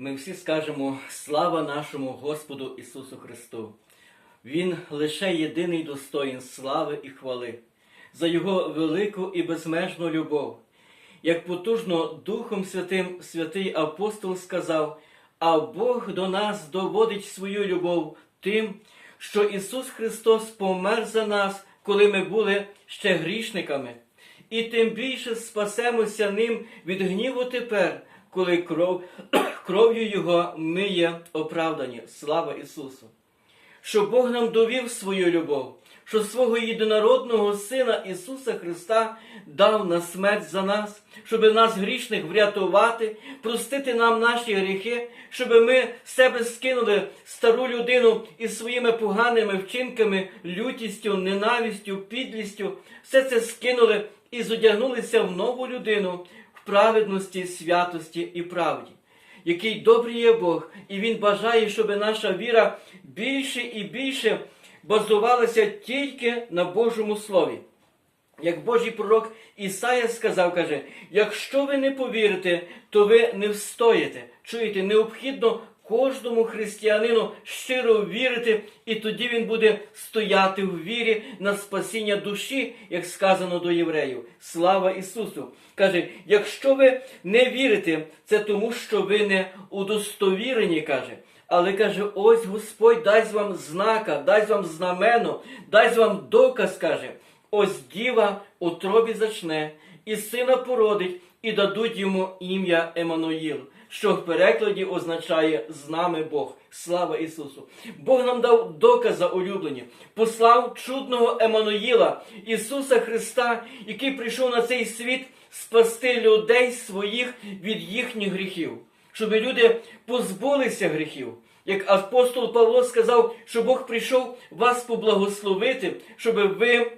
ми всі скажемо слава нашому Господу Ісусу Христу. Він лише єдиний достоїн слави і хвали, за Його велику і безмежну любов. Як потужно Духом Святим святий апостол сказав, а Бог до нас доводить свою любов тим, що Ісус Христос помер за нас, коли ми були ще грішниками, і тим більше спасемося ним від гніву тепер, коли кров, кров'ю Його ми є оправдані. Слава Ісусу! Що Бог нам довів свою любов, що свого єдинородного Сина Ісуса Христа дав на смерть за нас, щоб нас грішних врятувати, простити нам наші гріхи, щоб ми з себе скинули стару людину із своїми поганими вчинками, лютістю, ненавистю, підлістю, все це скинули і зодягнулися в нову людину праведності, святості і правді який добрий є Бог, і Він бажає, щоб наша віра більше і більше базувалася тільки на Божому Слові. Як Божий пророк Ісая сказав, каже, якщо ви не повірите, то ви не встоїте. Чуєте, необхідно кожному християнину щиро вірити, і тоді він буде стояти в вірі на спасіння душі, як сказано до євреїв. Слава Ісусу! Каже, якщо ви не вірите, це тому, що ви не удостовірені, каже. Але каже, ось Господь дасть вам знака, дасть вам знамено, дасть вам доказ, каже. Ось діва у тробі зачне, і сина породить, і дадуть йому ім'я Еммануїл, що в перекладі означає з нами Бог. Слава Ісусу! Бог нам дав доказа улюблені, послав чудного Еммануїла, Ісуса Христа, який прийшов на цей світ спасти людей своїх від їхніх гріхів, щоб люди позбулися гріхів. Як апостол Павло сказав, що Бог прийшов вас поблагословити, щоб ви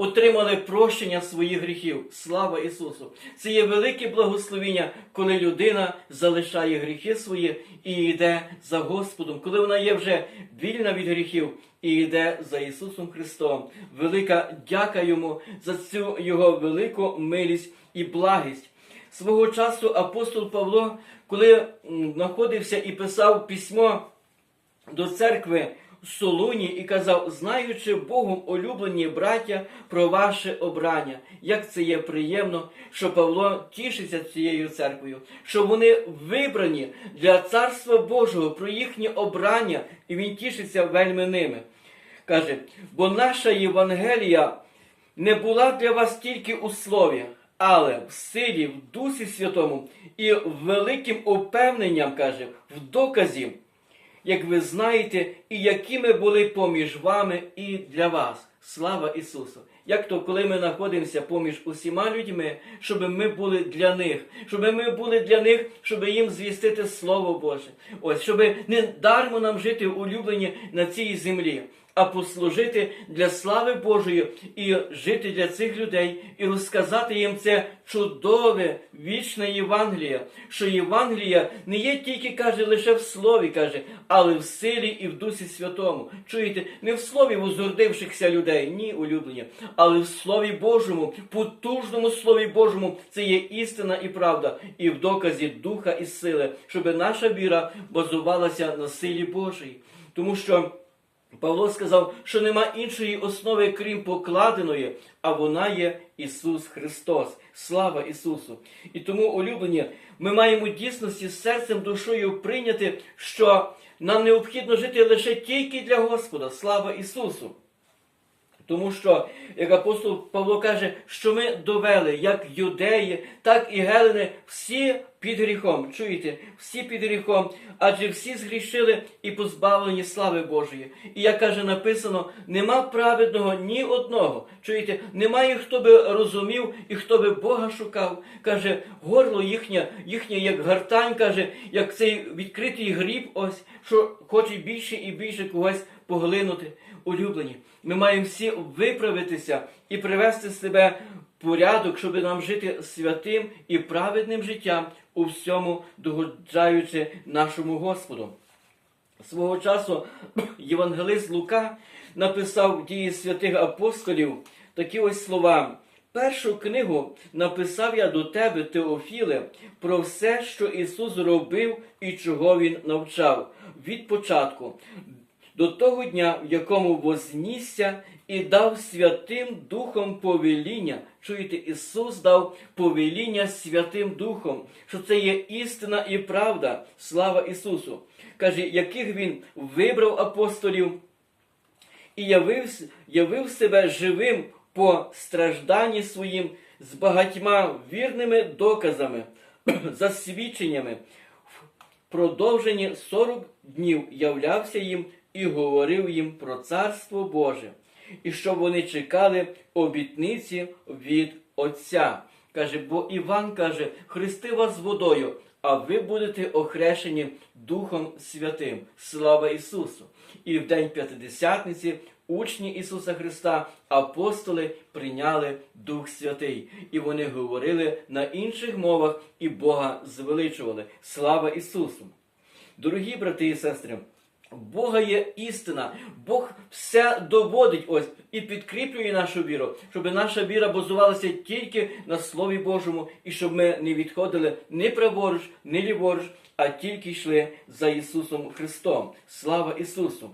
отримали прощення своїх гріхів. Слава Ісусу! Це є велике благословіння, коли людина залишає гріхи свої і йде за Господом, коли вона є вже вільна від гріхів і йде за Ісусом Христом. Велика дяка йому за цю Його велику милість і благість. Свого часу апостол Павло, коли знаходився і писав письмо до церкви Солуні і казав, знаючи Богом улюблені браття про ваше обрання, як це є приємно, що Павло тішиться цією церквою, що вони вибрані для Царства Божого про їхнє обрання, і він тішиться вельми ними. Каже, бо наша Євангелія не була для вас тільки у слові, але в силі, в Дусі Святому і великим упевненням, каже, в доказі, як ви знаєте, і якими були поміж вами і для вас. Слава Ісусу! Як то, коли ми знаходимося поміж усіма людьми, щоб ми були для них, щоб ми були для них, щоб їм звістити Слово Боже. Ось, щоб не дармо нам жити улюблені на цій землі, а послужити для слави Божої і жити для цих людей, і розказати їм це чудове, вічне Євангеліє, що Євангелія не є тільки, каже, лише в слові, каже, але в силі і в Дусі Святому. Чуєте, не в слові возгордившихся людей, ні, улюблені, але в Слові Божому, потужному Слові Божому, це є істина і правда, і в доказі Духа і сили, щоб наша віра базувалася на силі Божій. Тому що Павло сказав, що нема іншої основи, крім покладеної, а вона є Ісус Христос. Слава Ісусу! І тому, улюблені, ми маємо дійсності з серцем, душою прийняти, що нам необхідно жити лише тільки для Господа. Слава Ісусу! Тому що, як апостол Павло каже, що ми довели, як юдеї, так і гелени, всі під гріхом. Чуєте, всі під гріхом, адже всі згрішили і позбавлені слави Божої. І як каже написано, нема праведного ні одного. Чуєте, немає хто би розумів і хто би Бога шукав. Каже, горло їхнє, їхнє як гартань, каже, як цей відкритий гріб, ось що хоче більше і більше когось поглинути. Улюблені, ми маємо всі виправитися і привести себе порядок, щоб нам жити святим і праведним життям у всьому догоджаючи нашому Господу. Свого часу євангелист Лука написав дії святих апостолів такі ось слова. Першу книгу написав я до тебе, Теофіле, про все, що Ісус робив і чого Він навчав від початку до того дня, в якому вознісся і дав Святим Духом повеління. Чуєте, Ісус дав повеління Святим Духом, що це є істина і правда. Слава Ісусу! Каже, яких Він вибрав апостолів і явив, явив себе живим по стражданні своїм з багатьма вірними доказами, засвідченнями. В продовженні 40 днів являвся їм і говорив їм про Царство Боже, і щоб вони чекали обітниці від Отця. Каже, бо Іван каже, хрести вас водою, а ви будете охрещені Духом Святим. Слава Ісусу! І в день П'ятидесятниці учні Ісуса Христа, апостоли прийняли Дух Святий, і вони говорили на інших мовах і Бога звеличували. Слава Ісусу! Дорогі брати і сестри! Бога є істина, Бог все доводить ось і підкріплює нашу віру, щоб наша віра базувалася тільки на Слові Божому, і щоб ми не відходили ні праворуч, ні ліворуч, а тільки йшли за Ісусом Христом. Слава Ісусу!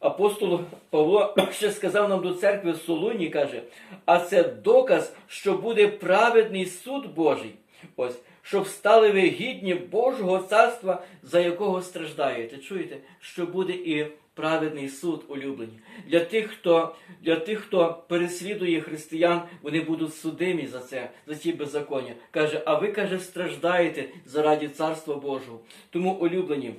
Апостол Павло ще сказав нам до церкви в Солуні, каже, а це доказ, що буде праведний суд Божий. Ось, щоб стали ви гідні Божого царства, за якого страждаєте. Чуєте, що буде і праведний суд улюблені. Для тих, хто для тих, хто переслідує християн, вони будуть судимі за це, за ці беззаконня. Каже, а ви каже, страждаєте заради царства Божого. Тому улюблені.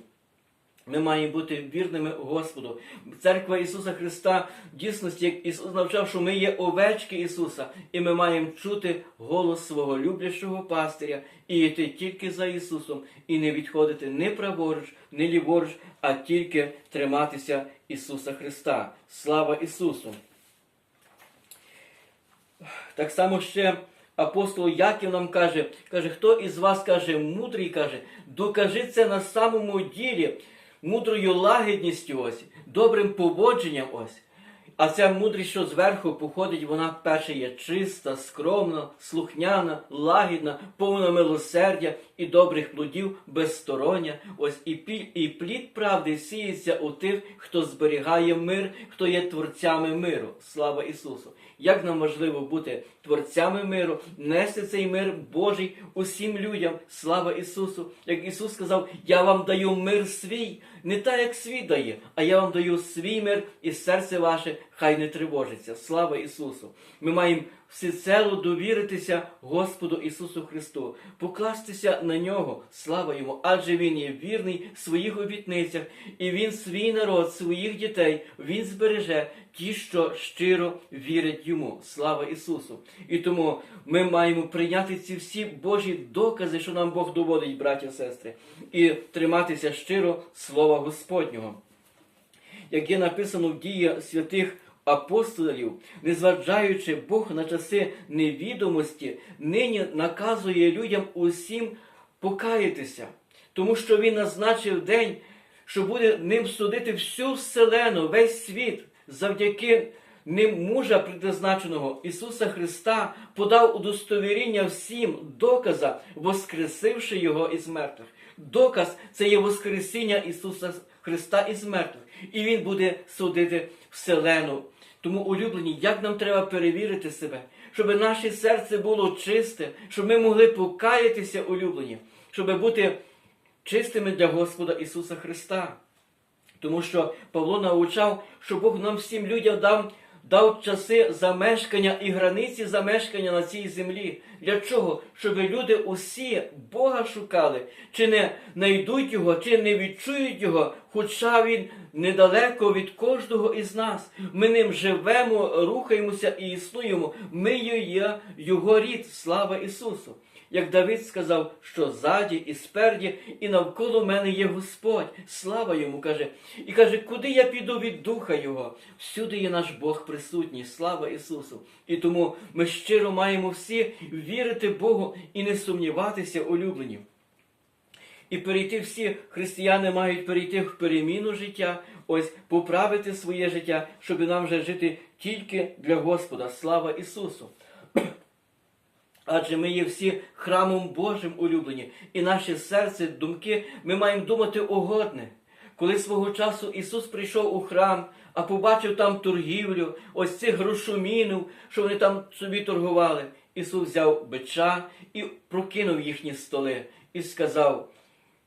Ми маємо бути вірними Господу. Церква Ісуса Христа в дійсності, як Ісус навчав, що ми є овечки Ісуса, і ми маємо чути голос свого люблячого пастиря і йти тільки за Ісусом, і не відходити ні праворуч, ні ліворуч, а тільки триматися Ісуса Христа. Слава Ісусу! Так само ще апостол Яків нам каже, каже, хто із вас каже мудрий, каже, докажи це на самому ділі мудрою лагідністю, ось, добрим поводженням. ось. А ця мудрість, що зверху походить, вона перше є чиста, скромна, слухняна, лагідна, повна милосердя і добрих плодів, безстороння. Ось і піль, і плід правди сіється у тих, хто зберігає мир, хто є творцями миру. Слава Ісусу! Як нам важливо бути творцями миру, нести цей мир Божий усім людям. Слава Ісусу! Як Ісус сказав, я вам даю мир свій, не так, як свій дає, а я вам даю свій мир і серце ваше хай не тривожиться. Слава Ісусу! Ми маємо всецело довіритися Господу Ісусу Христу, покластися на Нього, слава Йому, адже Він є вірний в своїх обітницях, і Він свій народ, своїх дітей, Він збереже ті, що щиро вірять йому. Слава Ісусу! І тому ми маємо прийняти ці всі Божі докази, що нам Бог доводить, браті і сестри, і триматися щиро Слова Господнього. Як є написано в дії святих апостолів, незважаючи Бог на часи невідомості, нині наказує людям усім покаятися, тому що Він назначив день, що буде ним судити всю вселену, весь світ, завдяки ним мужа предназначеного Ісуса Христа подав удостовіріння всім доказа, воскресивши Його із мертвих. Доказ це є Воскресіння Ісуса Христа із мертвих, і Він буде судити вселену. Тому, улюблені, як нам треба перевірити себе, щоб наше серце було чисте, щоб ми могли покаятися, улюблені, щоб бути чистими для Господа Ісуса Христа. Тому що Павло навчав, що Бог нам всім людям дав дав часи замешкання і границі замешкання на цій землі. Для чого? Щоб люди усі Бога шукали, чи не знайдуть Його, чи не відчують Його, хоча Він недалеко від кожного із нас. Ми ним живемо, рухаємося і існуємо. Ми є Його рід, слава Ісусу як Давид сказав, що ззаді і спереді, і навколо мене є Господь. Слава йому каже. І каже, куди я піду від Духа Його? Всюди є наш Бог присутній, слава Ісусу. І тому ми щиро маємо всі вірити Богу і не сумніватися, улюблені. І перейти всі християни мають перейти в переміну життя, ось поправити своє життя, щоб нам вже жити тільки для Господа. Слава Ісусу! Адже ми є всі храмом Божим улюблені, і наше серце, думки ми маємо думати угодне. Коли свого часу Ісус прийшов у храм, а побачив там торгівлю, ось цих грошомінів, що вони там собі торгували, Ісус взяв бича і прокинув їхні столи і сказав: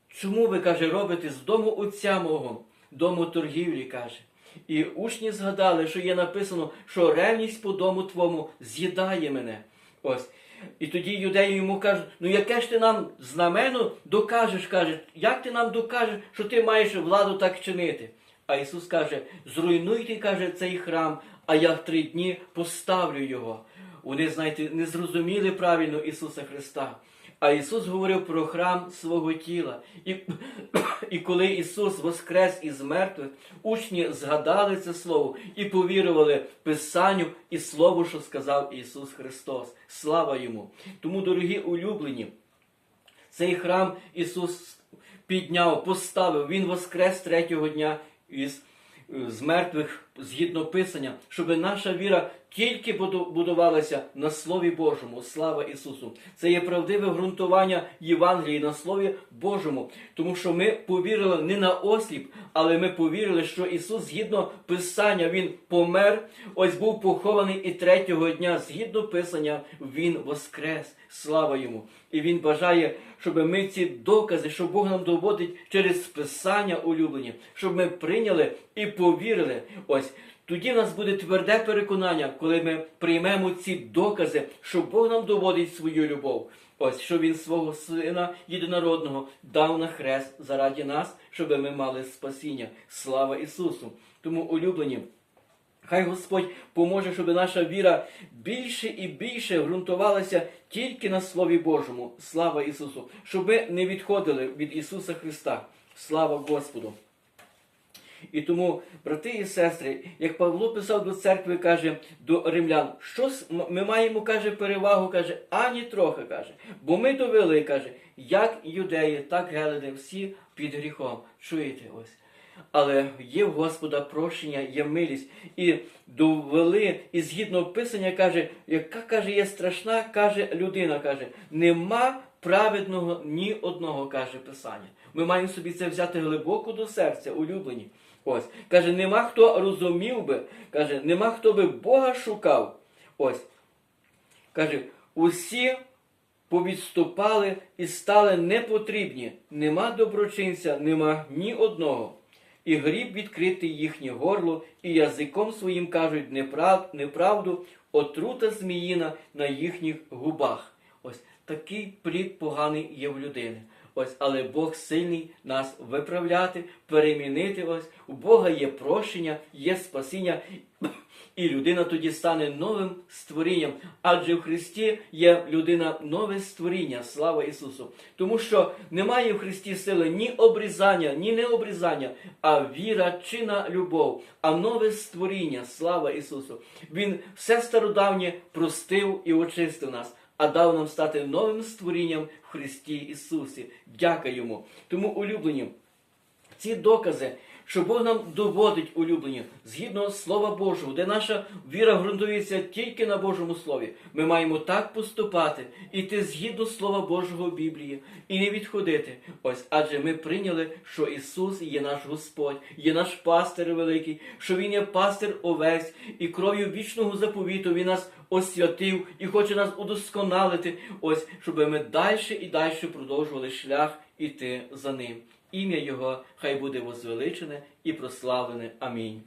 Чому ви, каже, робите з дому отця мого, дому торгівлі, каже. І учні згадали, що є написано, що ревність по дому твому з'їдає мене. Ось. І тоді юдеї йому кажуть, ну яке ж ти нам знамено докажеш, каже, як ти нам докажеш, що ти маєш владу так чинити? А Ісус каже, зруйнуйте, каже, цей храм, а я в три дні поставлю його. Вони, знаєте, не зрозуміли правильно Ісуса Христа. А Ісус говорив про храм свого тіла. І, і коли Ісус воскрес із мертвих, учні згадали це слово і повірували Писанню і Слову, що сказав Ісус Христос. Слава Йому! Тому, дорогі улюблені, цей храм Ісус підняв, поставив, Він воскрес третього дня із з мертвих згідно Писання, щоб наша віра тільки будувалася на Слові Божому. Слава Ісусу! Це є правдиве ґрунтування Євангелії на Слові Божому, тому що ми повірили не на осліп, але ми повірили, що Ісус, згідно Писання, Він помер, ось був похований і третього дня, згідно Писання, Він воскрес. Слава йому! І Він бажає, щоб ми ці докази, що Бог нам доводить через Писання улюблені, щоб ми прийняли і повірили. Ось тоді в нас буде тверде переконання, коли ми приймемо ці докази, що Бог нам доводить свою любов. Ось що Він свого Сина єдинородного дав на хрест заради нас, щоб ми мали спасіння. Слава Ісусу! Тому улюблені. Хай Господь поможе, щоб наша віра більше і більше ґрунтувалася тільки на Слові Божому. Слава Ісусу! Щоб ми не відходили від Ісуса Христа. Слава Господу! І тому, брати і сестри, як Павло писав до церкви, каже до римлян, що ми маємо, каже, перевагу, каже, ані трохи каже. Бо ми довели, каже, як юдеї, так гелени, всі під гріхом. Чуєте ось. Але є в Господа прощення, є милість. І довели, і згідно Писання каже, яка каже, є страшна, каже людина, каже, нема праведного ні одного, каже Писання. Ми маємо собі це взяти глибоко до серця, улюблені. Ось. Каже, нема хто розумів би, каже, нема хто би Бога шукав. Ось. Каже, усі повідступали і стали непотрібні. Нема доброчинця, нема ні одного. І гріб відкритий їхнє горло, і язиком своїм кажуть неправ, неправду, отрута зміїна на їхніх губах. Ось такий плід поганий є в людини. Ось, але Бог сильний нас виправляти, перемінити. Ось у Бога є прощення, є спасіння, і людина тоді стане новим створінням. Адже в Христі є людина нове створіння, слава Ісусу. Тому що немає в Христі сили ні обрізання, ні необрізання, а віра чи на любов, а нове створіння, слава Ісусу. Він все стародавнє простив і очистив нас а дав нам стати новим створінням в Христі Ісусі. Дяка йому. Тому, улюблені, ці докази, що Бог нам доводить улюблені, згідно Слова Божого, де наша віра ґрунтується тільки на Божому Слові. Ми маємо так поступати, іти згідно Слова Божого Біблії і не відходити. Ось, адже ми прийняли, що Ісус є наш Господь, є наш пастир великий, що Він є пастир овець, і кров'ю вічного заповіту Він нас освятив і хоче нас удосконалити, ось, щоб ми далі і далі продовжували шлях іти за ним. Ім'я Його хай буде возвеличене і прославлене. Амінь.